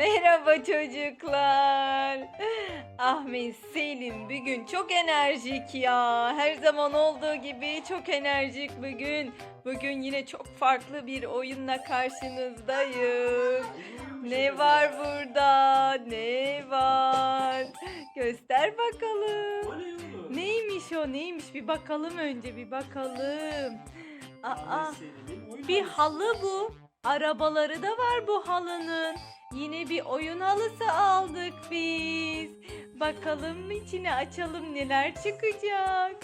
Merhaba çocuklar. Ahmet Selim bugün çok enerjik ya. Her zaman olduğu gibi çok enerjik bugün. Bugün yine çok farklı bir oyunla karşınızdayım. Ne var burada? Ne var? Göster bakalım. Neymiş o neymiş bir bakalım önce bir bakalım. Aa, bir halı bu. Arabaları da var bu halının. Yine bir oyun halısı aldık biz. Bakalım içine açalım neler çıkacak.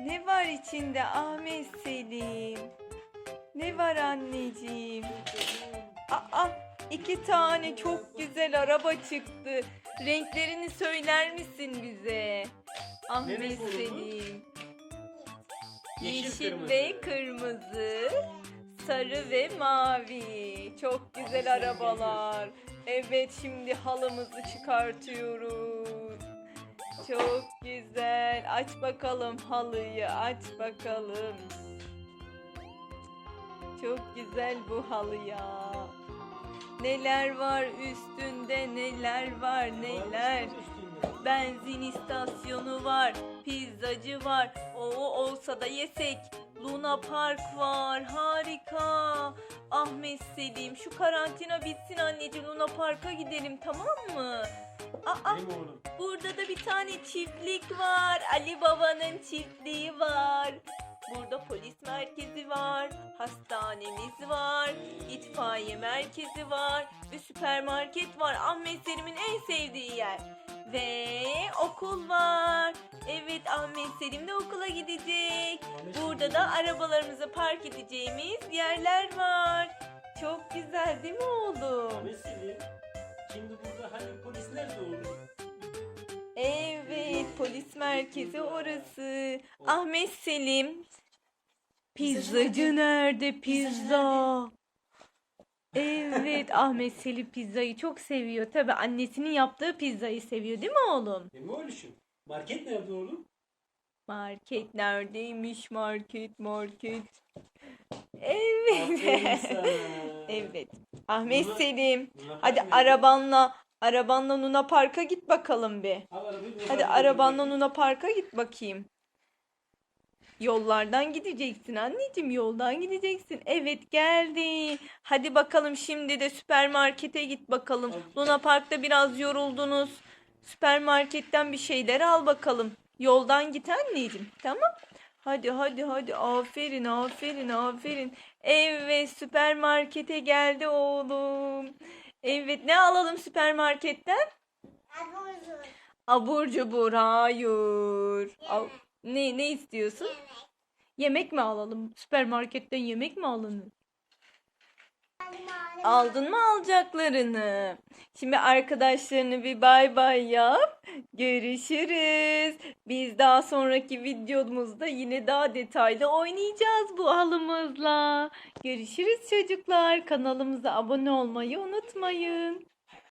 Ne var içinde Ahmet Selim? Ne var anneciğim? Aa, iki tane çok güzel araba çıktı. Renklerini söyler misin bize? Ahmet? Selim. Yeşil, Yeşil ve kırmızı, sarı ve mavi. Çok güzel arabalar. Evet şimdi halımızı çıkartıyoruz. Çok güzel. Aç bakalım halıyı. Aç bakalım. Çok güzel bu halı ya. Neler var üstünde neler var neler. Benzin istasyonu var, pizzacı var. O olsa da yesek. Luna Park var. Harika. Ahmet Selim şu karantina bitsin anneciğim Luna Park'a gidelim tamam mı? Aa burada da bir tane çiftlik var. Ali Baba'nın çiftliği var. Burada polis merkezi var, hastanemiz var, itfaiye merkezi var ve süpermarket var. Ahmet Selim'in en sevdiği yer. Ve okul var. Evet Ahmet Selim de okula gidecek. Burada da arabalarımızı park edeceğimiz yerler var. Çok güzel değil mi oğlum? Ahmet Selim. Şimdi burada hani polis nerede oğlum? Evet polis merkezi orası. Ahmet Selim. Pizzacı nerede pizza? Evet Ahmet Selim pizzayı çok seviyor. Tabi annesinin yaptığı pizzayı seviyor değil mi oğlum? E mi oğluşum? Market nerede oğlum? Market neredeymiş market market. Evet. evet. Ahmet Luna- Selim. Luna Hadi arabanla arabanla Luna Park'a git bakalım bir. Hadi arabanla. Luna Park'a git bakayım. Yollardan gideceksin anneciğim yoldan gideceksin. Evet geldi. Hadi bakalım şimdi de süpermarkete git bakalım. Luna Park'ta biraz yoruldunuz. Süpermarketten bir şeyler al bakalım. Yoldan git anneciğim tamam. Hadi hadi hadi aferin aferin aferin. Evet süpermarkete geldi oğlum. Evet ne alalım süpermarketten? Abur cubur hayır. Al- ne ne istiyorsun? Yemek mi alalım? Süpermarketten yemek mi alalım? Aldın mı alacaklarını? Şimdi arkadaşlarını bir bay bay yap. Görüşürüz. Biz daha sonraki videomuzda yine daha detaylı oynayacağız bu halımızla. Görüşürüz çocuklar. Kanalımıza abone olmayı unutmayın.